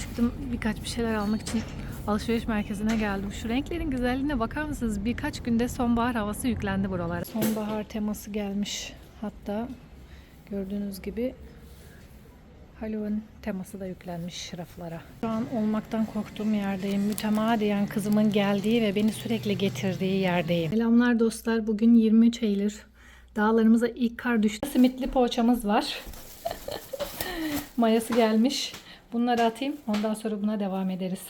çıktım birkaç bir şeyler almak için alışveriş merkezine geldim. Şu renklerin güzelliğine bakar mısınız? Birkaç günde sonbahar havası yüklendi buralara. Sonbahar teması gelmiş. Hatta gördüğünüz gibi Halloween teması da yüklenmiş raflara. Şu an olmaktan korktuğum yerdeyim. Mütemadiyen kızımın geldiği ve beni sürekli getirdiği yerdeyim. Selamlar dostlar. Bugün 23 Eylül. Dağlarımıza ilk kar düştü. Simitli poğaçamız var. Mayası gelmiş. Bunları atayım. Ondan sonra buna devam ederiz.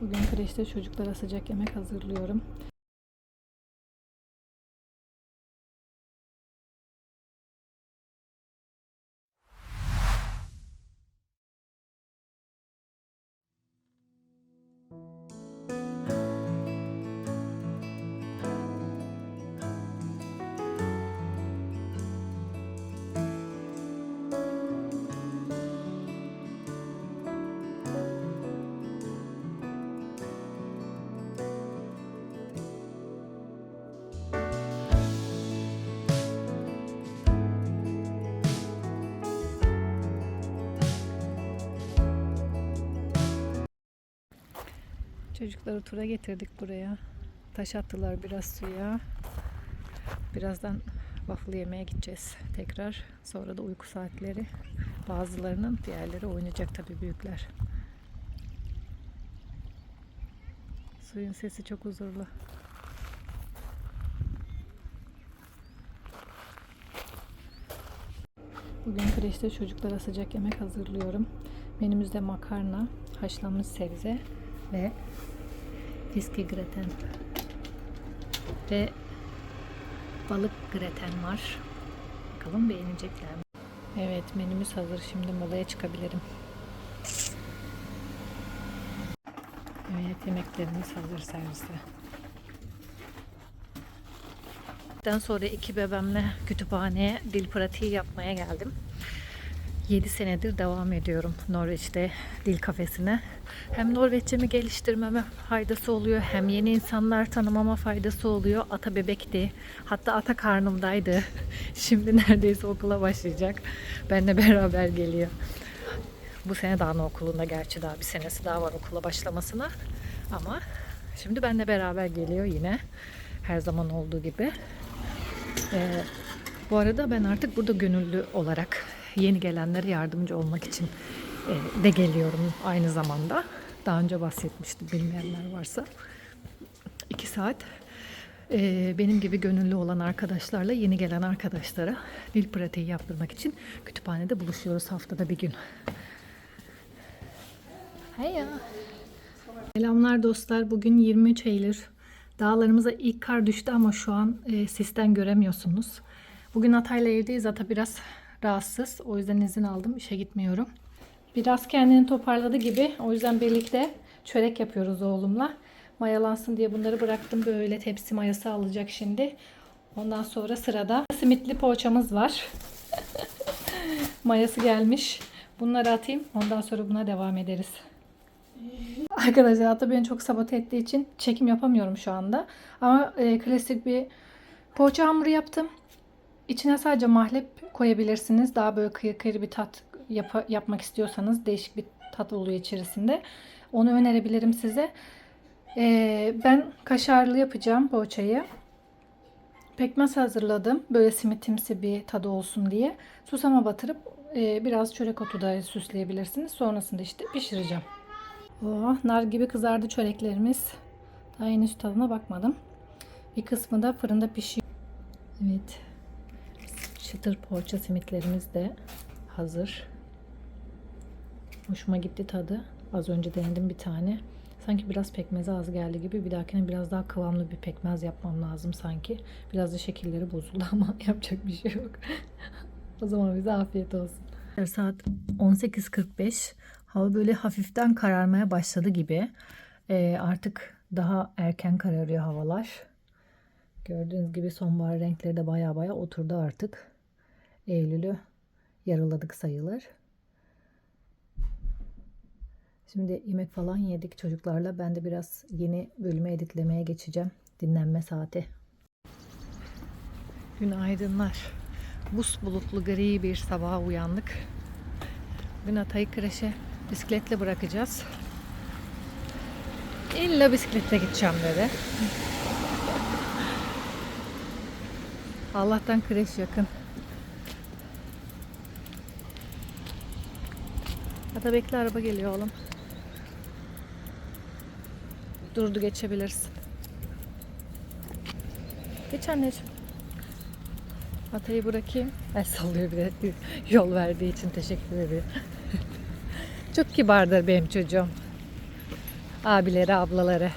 Bugün kreşte çocuklara sıcak yemek hazırlıyorum. Çocukları tura getirdik buraya. Taş attılar biraz suya. Birazdan waffle yemeye gideceğiz tekrar. Sonra da uyku saatleri. Bazılarının diğerleri oynayacak tabii büyükler. Suyun sesi çok huzurlu. Bugün kreşte çocuklara sıcak yemek hazırlıyorum. Menümüzde makarna, haşlanmış sebze ve fiski graten ve balık graten var. Bakalım beğenecekler mi? Evet menümüz hazır. Şimdi molaya çıkabilirim. Evet yemeklerimiz hazır serviste. Daha sonra iki bebemle kütüphaneye dil pratiği yapmaya geldim. 7 senedir devam ediyorum Norveç'te dil kafesine. Hem Norveççemi geliştirmeme faydası oluyor hem yeni insanlar tanımama faydası oluyor. Ata bebekti. Hatta ata karnımdaydı. Şimdi neredeyse okula başlayacak. Benle beraber geliyor. Bu sene daha okulunda gerçi daha bir senesi daha var okula başlamasına. Ama şimdi benle beraber geliyor yine. Her zaman olduğu gibi. Ee, bu arada ben artık burada gönüllü olarak yeni gelenlere yardımcı olmak için de geliyorum aynı zamanda. Daha önce bahsetmiştim bilmeyenler varsa. İki saat e, benim gibi gönüllü olan arkadaşlarla yeni gelen arkadaşlara dil pratiği yaptırmak için kütüphanede buluşuyoruz haftada bir gün. Heya. Selamlar dostlar. Bugün 23 Eylül. Dağlarımıza ilk kar düştü ama şu an e, sisten göremiyorsunuz. Bugün Atay'la evdeyiz. Ata biraz rahatsız. O yüzden izin aldım. İşe gitmiyorum. Biraz kendini toparladı gibi. O yüzden birlikte çörek yapıyoruz oğlumla. Mayalansın diye bunları bıraktım. Böyle tepsi mayası alacak şimdi. Ondan sonra sırada simitli poğaçamız var. Mayası gelmiş. Bunları atayım. Ondan sonra buna devam ederiz. Arkadaşlar hatta beni çok sabote ettiği için çekim yapamıyorum şu anda. Ama e, klasik bir poğaça hamuru yaptım. İçine sadece mahlep koyabilirsiniz. Daha böyle kıyır kıyır bir tat yap- yapmak istiyorsanız değişik bir tat oluyor içerisinde. Onu önerebilirim size. E, ben kaşarlı yapacağım poğaçayı. Pekmez hazırladım. Böyle simitimsi bir tadı olsun diye. Susama batırıp e, biraz çörek otu da süsleyebilirsiniz. Sonrasında işte pişireceğim. Oh, nar gibi kızardı çöreklerimiz. Daha henüz tadına bakmadım. Bir kısmı da fırında pişiyor. Evet. Çıtır poğaça simitlerimiz de hazır. Hoşuma gitti tadı. Az önce denedim bir tane. Sanki biraz pekmezi az geldi gibi. Bir dahakine biraz daha kıvamlı bir pekmez yapmam lazım sanki. Biraz da şekilleri bozuldu ama yapacak bir şey yok. o zaman bize afiyet olsun. Saat 18.45. Hava böyle hafiften kararmaya başladı gibi. Ee, artık daha erken kararıyor havalar. Gördüğünüz gibi sonbahar renkleri de baya baya oturdu artık. Eylül'ü yarıladık sayılır. Şimdi yemek falan yedik çocuklarla. Ben de biraz yeni bölümü editlemeye geçeceğim. Dinlenme saati. Günaydınlar. Buz bulutlu gri bir sabaha uyandık. Bugün Atay'ı kreşe Bisikletle bırakacağız. İlla bisikletle gideceğim dedi. Allah'tan kreş yakın. Hatta bekle araba geliyor oğlum. Durdu geçebilirsin. Geç anneciğim. Atayı bırakayım. El sallıyor bir de yol verdiği için teşekkür ediyor. Çok kibardır benim çocuğum. Abileri, ablaları.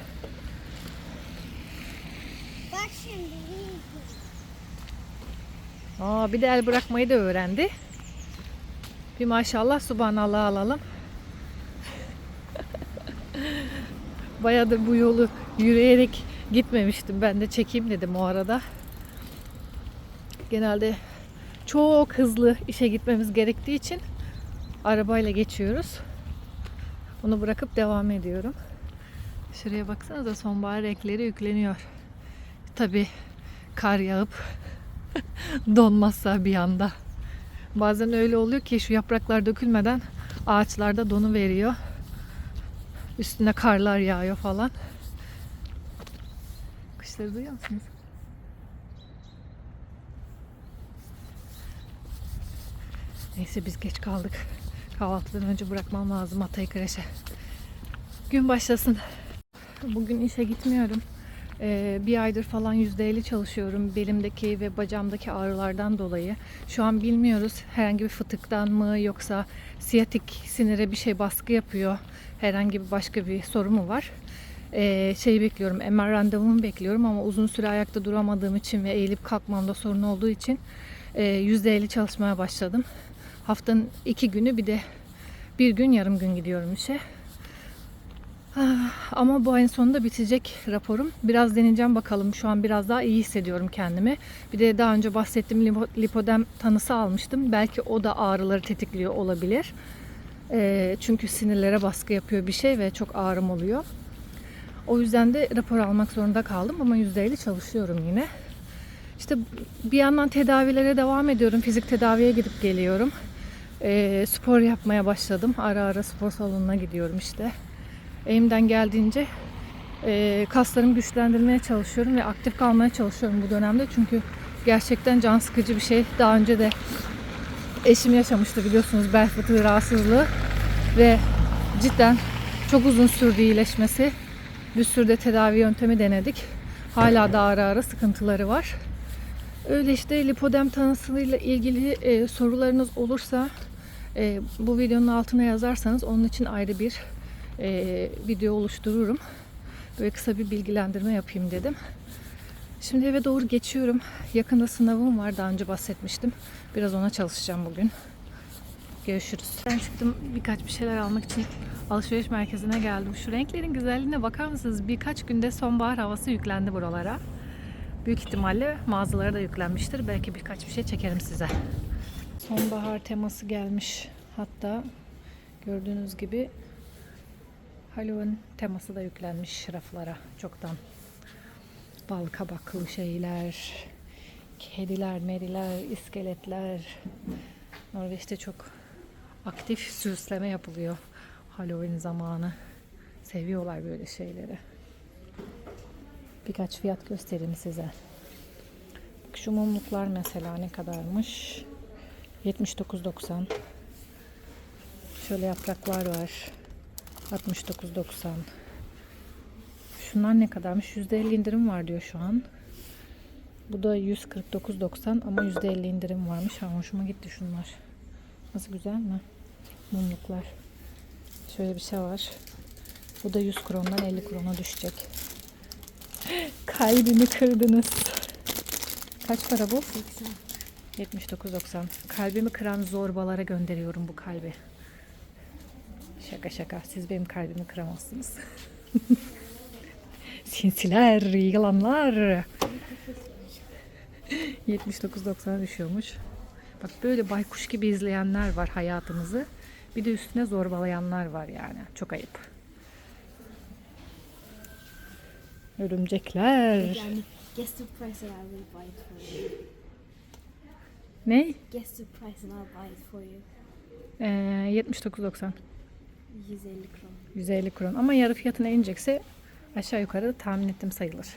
Bak şimdi. Aa, bir de el bırakmayı da öğrendi. Bir maşallah subhanallah alalım. Bayağıdır bu yolu yürüyerek gitmemiştim. Ben de çekeyim dedim o arada. Genelde çok hızlı işe gitmemiz gerektiği için arabayla geçiyoruz. Onu bırakıp devam ediyorum. Şuraya baksanıza sonbahar renkleri yükleniyor. Tabi kar yağıp donmazsa bir anda. Bazen öyle oluyor ki şu yapraklar dökülmeden ağaçlarda donu veriyor. Üstüne karlar yağıyor falan. Kuşları duyuyor musunuz? Neyse biz geç kaldık. Kahvaltıdan önce bırakmam lazım Atay'ı kreşe. Gün başlasın. Bugün işe gitmiyorum. Ee, bir aydır falan %50 çalışıyorum belimdeki ve bacağımdaki ağrılardan dolayı. Şu an bilmiyoruz herhangi bir fıtıktan mı yoksa siyatik sinire bir şey baskı yapıyor. Herhangi bir başka bir sorun mu var? Ee, şeyi bekliyorum MR randevumu bekliyorum ama uzun süre ayakta duramadığım için ve eğilip kalkmamda sorun olduğu için e, %50 çalışmaya başladım. Haftanın iki günü bir de bir gün yarım gün gidiyorum işe. Ah, Ama bu ayın sonunda bitecek raporum. Biraz deneyeceğim bakalım. Şu an biraz daha iyi hissediyorum kendimi. Bir de daha önce bahsettiğim lipo- lipodem tanısı almıştım. Belki o da ağrıları tetikliyor olabilir. Ee, çünkü sinirlere baskı yapıyor bir şey ve çok ağrım oluyor. O yüzden de rapor almak zorunda kaldım ama %50 çalışıyorum yine. İşte bir yandan tedavilere devam ediyorum. Fizik tedaviye gidip geliyorum. Ee, spor yapmaya başladım. Ara ara spor salonuna gidiyorum işte. Elimden geldiğince e, kaslarımı güçlendirmeye çalışıyorum ve aktif kalmaya çalışıyorum bu dönemde. Çünkü gerçekten can sıkıcı bir şey. Daha önce de eşim yaşamıştı biliyorsunuz bel fıtığı rahatsızlığı ve cidden çok uzun sürdü iyileşmesi. Bir sürü de tedavi yöntemi denedik. Hala da ara ara sıkıntıları var. Öyle işte lipodem tanısıyla ilgili e, sorularınız olursa e, bu videonun altına yazarsanız onun için ayrı bir e, video oluştururum. Böyle kısa bir bilgilendirme yapayım dedim. Şimdi eve doğru geçiyorum. Yakında sınavım var. Daha önce bahsetmiştim. Biraz ona çalışacağım bugün. Görüşürüz. Ben çıktım birkaç bir şeyler almak için alışveriş merkezine geldim. Şu renklerin güzelliğine bakar mısınız? Birkaç günde sonbahar havası yüklendi buralara. Büyük ihtimalle mağazalara da yüklenmiştir. Belki birkaç bir şey çekerim size. Sonbahar teması gelmiş. Hatta gördüğünüz gibi Halloween teması da yüklenmiş raflara çoktan. Bal kabaklı şeyler, kediler, meriler, iskeletler. Norveç'te çok aktif süsleme yapılıyor Halloween zamanı. Seviyorlar böyle şeyleri. Birkaç fiyat göstereyim size. Bak şu mumluklar mesela ne kadarmış? 79.90. Şöyle yapraklar var. 69.90. Şunlar ne kadarmış? %50 indirim var diyor şu an. Bu da 149.90 ama %50 indirim varmış. Ha, hoşuma gitti şunlar. Nasıl güzel mi? Mumluklar. Şöyle bir şey var. Bu da 100 krondan 50 krona düşecek. Kalbimi kırdınız. Kaç para bu? 79.90. Kalbimi kıran zorbalara gönderiyorum bu kalbi. Şaka şaka. Siz benim kalbimi kıramazsınız. Sinsiler, yılanlar. 79.90'a düşüyormuş. Bak böyle baykuş gibi izleyenler var hayatımızı. Bir de üstüne zorbalayanlar var yani. Çok ayıp. Örümcekler. Guess the price and I will buy it for you. Ne? Guess the price and I'll buy it for you. Ee, 79.90. 150 kron. 150 kron ama yarı fiyatına inecekse aşağı yukarı tahmin ettim sayılır.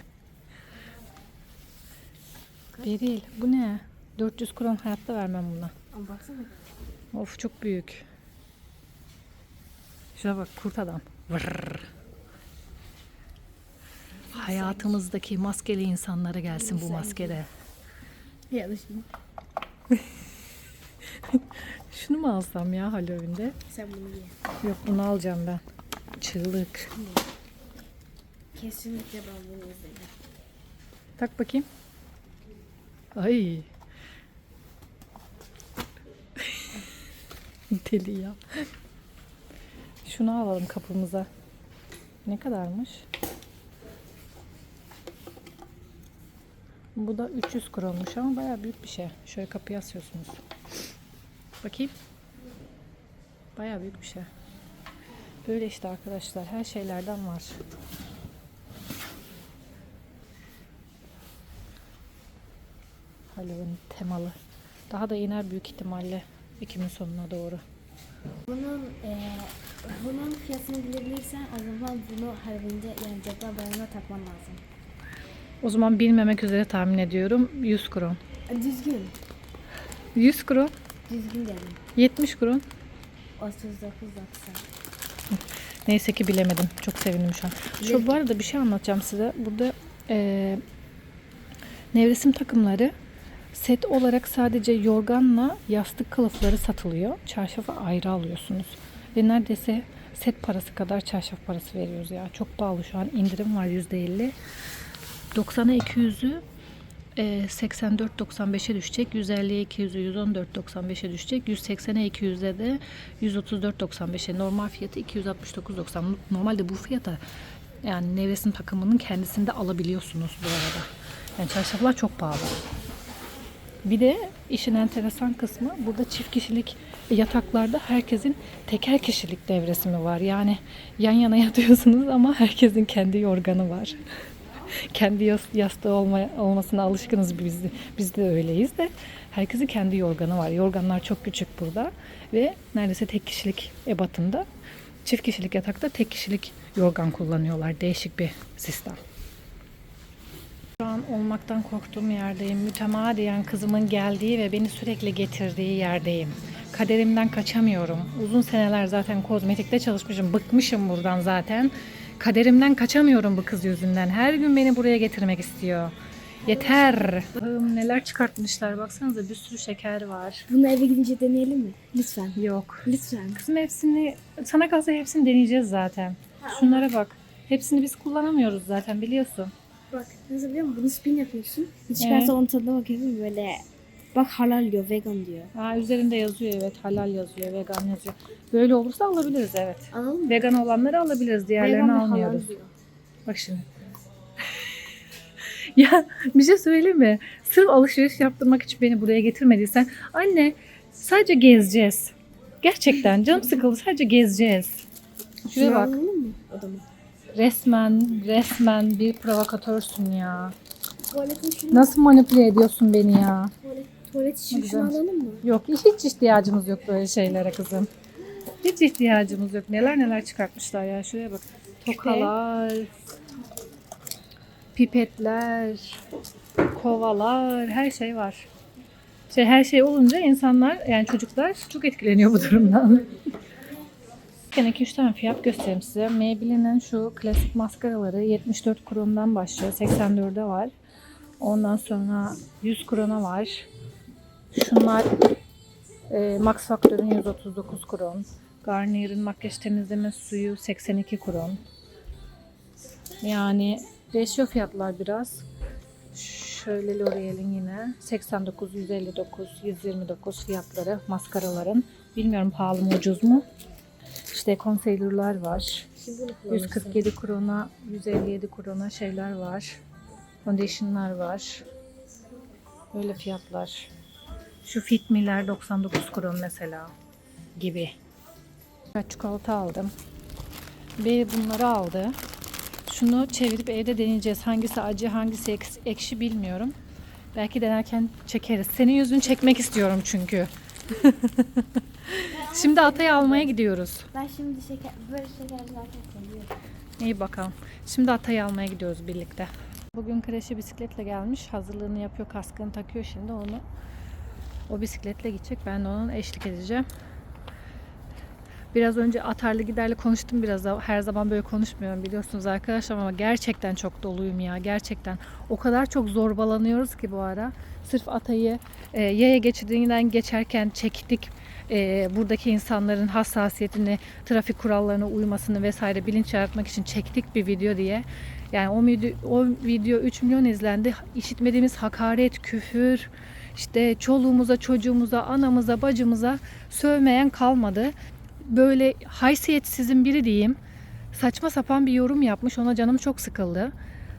Beril bu ne? 400 kron hayatta vermem buna. Ama baksana. Of çok büyük. Şuna bak kurt adam. Vırr. Hayatımızdaki maskeli insanlara gelsin bu maskede. Ya da şimdi. Şunu mu alsam ya Halloween'de? Sen bunu ye. Yok bunu alacağım ben. Çığlık. Kesinlikle ben bunu izledim. Tak bakayım. Ay. Deli ya. Şunu alalım kapımıza. Ne kadarmış? Bu da 300 kronmuş ama bayağı büyük bir şey. Şöyle kapıya asıyorsunuz. Bakayım. Bayağı büyük bir şey. Böyle işte arkadaşlar. Her şeylerden var. Halloween temalı. Daha da iner büyük ihtimalle Ekim'in sonuna doğru. Bunun eee bunun fiyatını bilebilirsen o zaman bunu Halloween'de yani Cadılar Bayramı'na takman lazım. O zaman bilmemek üzere tahmin ediyorum 100 kron. E, Düzgün. 100 kron, Düzgün dedim. 70 kron. 39 90. Neyse ki bilemedim. Çok sevindim şu an. Şu bu arada bir şey anlatacağım size. Burada eee nevresim takımları set olarak sadece yorganla yastık kılıfları satılıyor. Çarşafı ayrı alıyorsunuz. Ve neredeyse set parası kadar çarşaf parası veriyoruz ya. Çok pahalı şu an. indirim var %50. 90'a 200'ü e, 84.95'e düşecek. 150'ye 200'ü 114.95'e düşecek. 180'e 200'e de 134.95'e. Normal fiyatı 269.90. Normalde bu fiyata yani nevresim takımının kendisinde alabiliyorsunuz bu arada. Yani çarşaflar çok pahalı. Bir de işin enteresan kısmı burada çift kişilik yataklarda herkesin teker kişilik devresimi var. Yani yan yana yatıyorsunuz ama herkesin kendi yorganı var. kendi yas- yastığı olma, olmasına alışkınız biz, biz de öyleyiz de herkesin kendi yorganı var. Yorganlar çok küçük burada ve neredeyse tek kişilik ebatında. Çift kişilik yatakta tek kişilik yorgan kullanıyorlar. Değişik bir sistem. Şu an olmaktan korktuğum yerdeyim. Mütemadiyen kızımın geldiği ve beni sürekli getirdiği yerdeyim. Kaderimden kaçamıyorum. Uzun seneler zaten kozmetikte çalışmışım. Bıkmışım buradan zaten. Kaderimden kaçamıyorum bu kız yüzünden. Her gün beni buraya getirmek istiyor. Yeter. Allah'ım neler çıkartmışlar. Baksanıza bir sürü şeker var. Bunu eve gidince deneyelim mi? Lütfen. Yok. Lütfen. Kızım hepsini, sana kalsa hepsini deneyeceğiz zaten. Şunlara bak. Hepsini biz kullanamıyoruz zaten biliyorsun. Bak nasıl biliyor musun? Bunu spin yapıyorsun. Çıkarsa Evet. onun tadına bakıyorsun böyle. Bak halal diyor, vegan diyor. Aa, üzerinde yazıyor evet. Halal yazıyor, vegan yazıyor. Böyle olursa alabiliriz evet. Alalım mı? Vegan olanları alabiliriz. Diğerlerini Vegan ve halal almıyoruz. diyor. Bak şimdi. ya bir şey söyleyeyim mi? Sırf alışveriş yaptırmak için beni buraya getirmediysen anne sadece gezeceğiz. Gerçekten canım sıkıldı sadece gezeceğiz. Şuraya Şunu bak. alalım mı odama? Resmen resmen bir provokatörsün ya. Tuvaletin şunu, Nasıl manipüle ediyorsun beni ya? tuvalet, tuvalet için şunu alalım mı? Yok hiç ihtiyacımız yok böyle şeylere kızım. Hiç ihtiyacımız yok. Neler neler çıkartmışlar ya. Şuraya bak. Tokalar, pipetler, kovalar, her şey var. Şey, her şey olunca insanlar yani çocuklar çok etkileniyor bu durumdan. Gene 2-3 tane fiyat göstereyim size. Maybelline'in şu klasik maskaraları 74 krondan başlıyor. 84'e var. Ondan sonra 100 krona var. Şunlar e, Max Factor'ın 139 kron. Garnier'in makyaj temizleme suyu 82 kron. Yani değişiyor fiyatlar biraz. Şöyle L'Oreal'in yine 89, 159, 129 fiyatları maskaraların. Bilmiyorum pahalı mı ucuz mu? İşte concealer'lar var. Şimdi bunu kullanırsın. 147 krona, 157 krona şeyler var. Foundation'lar var. Böyle fiyatlar. Şu Fit Me'ler 99 kron mesela gibi. Çikolata aldım. Ve bunları aldı. Şunu çevirip evde deneyeceğiz. Hangisi acı, hangisi ekşi bilmiyorum. Belki denerken çekeriz. Senin yüzünü çekmek istiyorum çünkü. Şimdi Atay'ı almaya gidiyoruz. Ben şimdi şeker, böyle şeker zaten seviyorum. İyi bakalım. Şimdi Atay'ı almaya gidiyoruz birlikte. Bugün kreşe bisikletle gelmiş. Hazırlığını yapıyor, kaskını takıyor şimdi onu. O bisikletle gidecek. Ben de onun eşlik edeceğim. Biraz önce atarlı giderli konuştum biraz da her zaman böyle konuşmuyorum biliyorsunuz arkadaşlar ama gerçekten çok doluyum ya gerçekten. O kadar çok zorbalanıyoruz ki bu ara. Sırf Atay'ı e, yaya geçidinden geçerken çektik. E, buradaki insanların hassasiyetini, trafik kurallarına uymasını vesaire bilinç yaratmak için çektik bir video diye. Yani o o video 3 milyon izlendi. İşitmediğimiz hakaret, küfür, işte çoluğumuza, çocuğumuza, anamıza, bacımıza sövmeyen kalmadı böyle haysiyetsizin biri diyeyim saçma sapan bir yorum yapmış ona canım çok sıkıldı.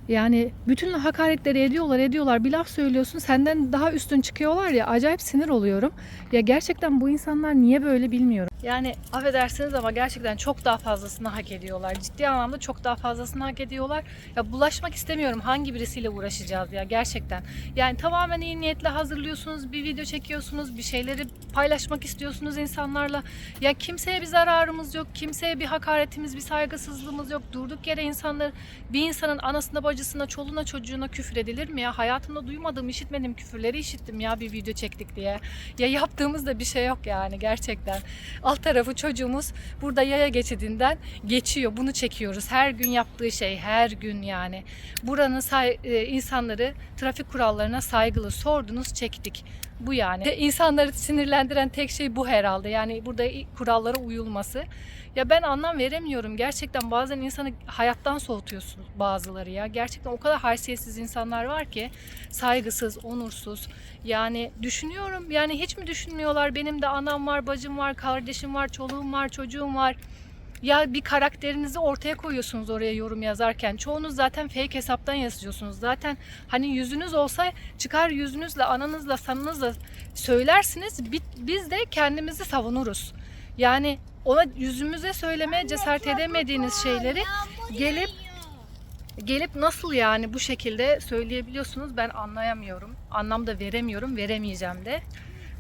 Yani bütün hakaretleri ediyorlar ediyorlar bir laf söylüyorsun senden daha üstün çıkıyorlar ya acayip sinir oluyorum. Ya gerçekten bu insanlar niye böyle bilmiyorum. Yani affedersiniz ama gerçekten çok daha fazlasını hak ediyorlar. Ciddi anlamda çok daha fazlasını hak ediyorlar. Ya bulaşmak istemiyorum hangi birisiyle uğraşacağız ya gerçekten. Yani tamamen iyi niyetle hazırlıyorsunuz, bir video çekiyorsunuz, bir şeyleri paylaşmak istiyorsunuz insanlarla. Ya kimseye bir zararımız yok, kimseye bir hakaretimiz, bir saygısızlığımız yok. Durduk yere insanlar bir insanın anasına, bacısına, çoluğuna, çocuğuna küfür edilir mi ya? Hayatımda duymadığım, işitmediğim küfürleri işittim ya bir video çektik diye. Ya yaptığımızda bir şey yok yani gerçekten. Alt tarafı çocuğumuz burada yaya geçidinden geçiyor. Bunu çekiyoruz. Her gün yaptığı şey, her gün yani. Buranın e, insanları trafik kurallarına saygılı sordunuz, çektik. Bu yani. İnsanları sinirlendiren tek şey bu herhalde. Yani burada kurallara uyulması. Ya ben anlam veremiyorum. Gerçekten bazen insanı hayattan soğutuyorsunuz bazıları ya. Gerçekten o kadar haysiyetsiz insanlar var ki saygısız, onursuz. Yani düşünüyorum. Yani hiç mi düşünmüyorlar? Benim de anam var, bacım var, kardeşim var, çoluğum var, çocuğum var. Ya bir karakterinizi ortaya koyuyorsunuz oraya yorum yazarken. Çoğunuz zaten fake hesaptan yazıyorsunuz. Zaten hani yüzünüz olsa çıkar yüzünüzle, ananızla, sanınızla söylersiniz. Bi- Biz de kendimizi savunuruz. Yani ona yüzümüze söylemeye cesaret edemediğiniz şeyleri gelip gelip nasıl yani bu şekilde söyleyebiliyorsunuz ben anlayamıyorum. Anlam da veremiyorum, veremeyeceğim de.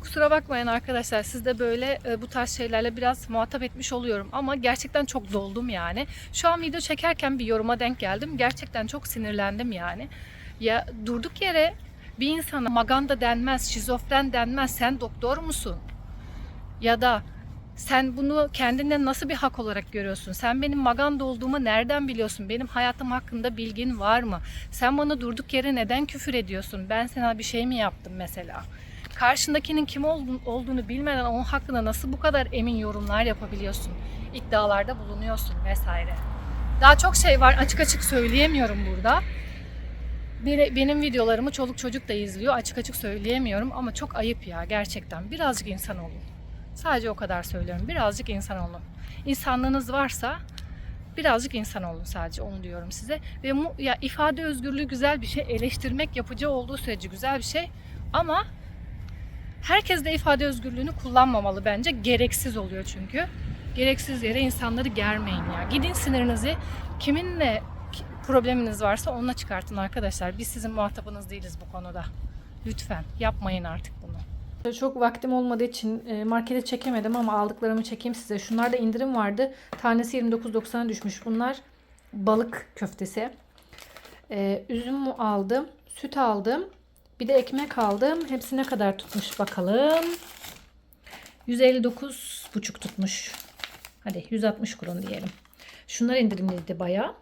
Kusura bakmayın arkadaşlar siz de böyle e, bu tarz şeylerle biraz muhatap etmiş oluyorum ama gerçekten çok doldum yani. Şu an video çekerken bir yoruma denk geldim. Gerçekten çok sinirlendim yani. Ya durduk yere bir insana maganda denmez, şizofren denmez. Sen doktor musun? Ya da sen bunu kendine nasıl bir hak olarak görüyorsun? Sen benim maganda olduğumu nereden biliyorsun? Benim hayatım hakkında bilgin var mı? Sen bana durduk yere neden küfür ediyorsun? Ben sana bir şey mi yaptım mesela? Karşındakinin kim olduğunu, bilmeden onun hakkında nasıl bu kadar emin yorumlar yapabiliyorsun? İddialarda bulunuyorsun vesaire. Daha çok şey var açık açık söyleyemiyorum burada. Benim videolarımı çoluk çocuk da izliyor. Açık açık söyleyemiyorum ama çok ayıp ya gerçekten. Birazcık insan olun. Sadece o kadar söylüyorum. Birazcık insan olun. İnsanlığınız varsa birazcık insan olun sadece onu diyorum size. Ve mu, ya ifade özgürlüğü güzel bir şey. Eleştirmek yapıcı olduğu sürece güzel bir şey. Ama herkes de ifade özgürlüğünü kullanmamalı bence. Gereksiz oluyor çünkü. Gereksiz yere insanları germeyin ya. Gidin sinirinizi kiminle ki- probleminiz varsa onunla çıkartın arkadaşlar. Biz sizin muhatabınız değiliz bu konuda. Lütfen yapmayın artık bunu. Çok vaktim olmadığı için e, markete çekemedim ama aldıklarımı çekeyim size. Şunlarda indirim vardı. Tanesi 29.90'a düşmüş. Bunlar balık köftesi. E, üzüm aldım. Süt aldım. Bir de ekmek aldım. Hepsi ne kadar tutmuş bakalım. 159,5 tutmuş. Hadi 160 kron diyelim. Şunlar indirimliydi bayağı.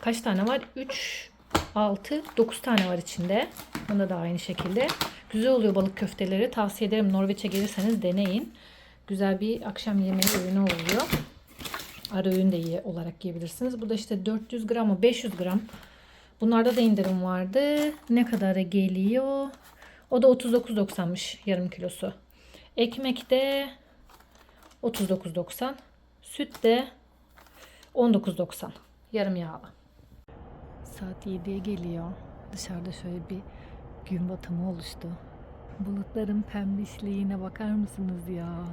Kaç tane var? 3, 6, 9 tane var içinde. Bunda da aynı şekilde. Güzel oluyor balık köfteleri. Tavsiye ederim. Norveç'e gelirseniz deneyin. Güzel bir akşam yemeği ürünü oluyor. Ara öğün de iyi olarak yiyebilirsiniz. Bu da işte 400 gram mı 500 gram. Bunlarda da indirim vardı. Ne kadara geliyor? O da 39.90'mış yarım kilosu. Ekmek de 39.90. Süt de 19.90. Yarım yağlı. Saat 7'ye geliyor. Dışarıda şöyle bir gün batımı oluştu. Bulutların pembişliğine bakar mısınız ya?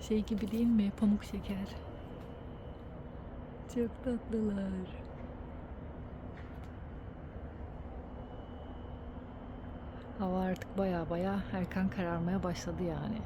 Şey gibi değil mi? Pamuk şeker. Çok tatlılar. Hava artık baya baya erken kararmaya başladı yani.